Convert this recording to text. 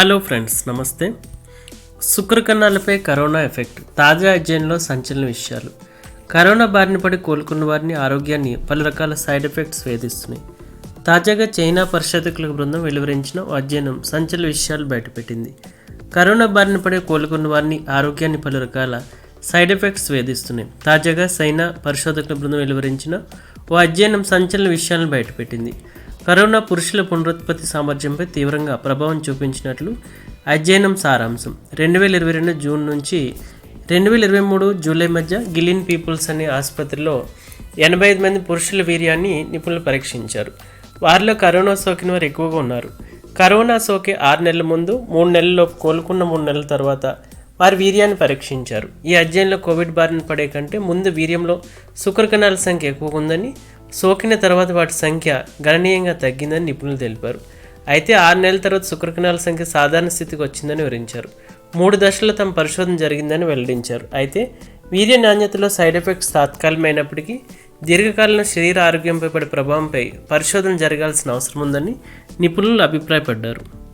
Hello friends నమస్తే. శుక్రకణాలపై corona effect తాజా అధ్యయనంలో సంచలన విషయాలు. కరోనా బారిన పడి కోలుకున్న వారిని ఆరోగ్యాన్ని పలు రకాల సైడ్ ఎఫెక్ట్స్ వేధిస్తున్నాయి. తాజాగా చైనా పరిశోధకుల బృందం వెలువరించిన ఓ అధ్యయనం సంచలన విషయాలు బయటపెట్టింది. కరోనా బారిన పడి కోలుకున్న వారిని ఆరోగ్యాన్ని పలు రకాల సైడ్ ఎఫెక్ట్స్ వేధిస్తున్నాయి. తాజాగా చైనా పరిశోధకుల బృందం వెలువరించిన ఓ అధ్యయనం సంచలన విషయాలను బయటపెట్టింది. కరోనా పురుషుల పునరుత్పత్తి సామర్థ్యంపై తీవ్రంగా ప్రభావం చూపించినట్లు అధ్యయనం సారాంశం. రెండు వేల ఇరవై రెండు జూన్ నుంచి రెండు వేల ఇరవై మూడు జూలై మధ్య గిలిన్ పీపుల్స్ అనే ఆసుపత్రిలో ఎనభై ఐదు మంది పురుషుల వీర్యాన్ని నిపుణులు పరీక్షించారు. వారిలో కరోనా సోకిన వారు ఎక్కువగా ఉన్నారు. కరోనా సోకి ఆరు నెలల ముందు మూడు నెలల్లో కోలుకున్న మూడు నెలల తర్వాత వారి వీర్యాన్ని పరీక్షించారు. ఈ అధ్యయనంలో కోవిడ్ బారిన పడే కంటే ముందు వీర్యంలో శుక్రకణాల సంఖ్య ఎక్కువగా ఉందని సోకిన తర్వాత వాటి సంఖ్య గణనీయంగా తగ్గిందని నిపుణులు తెలిపారు. అయితే ఆరు నెలల తర్వాత శుక్రకణాల సంఖ్య సాధారణ స్థితికి వచ్చిందని వివరించారు. మూడు దశల్లో తమ పరిశోధన జరిగిందని వెల్లడించారు. అయితే వీర్య నాణ్యతలో సైడ్ ఎఫెక్ట్స్ తాత్కాలికమైనప్పటికీ దీర్ఘకాలంలో శరీర ఆరోగ్యంపై పడే ప్రభావంపై పరిశోధన జరగాల్సిన అవసరం ఉందని నిపుణులు అభిప్రాయపడ్డారు.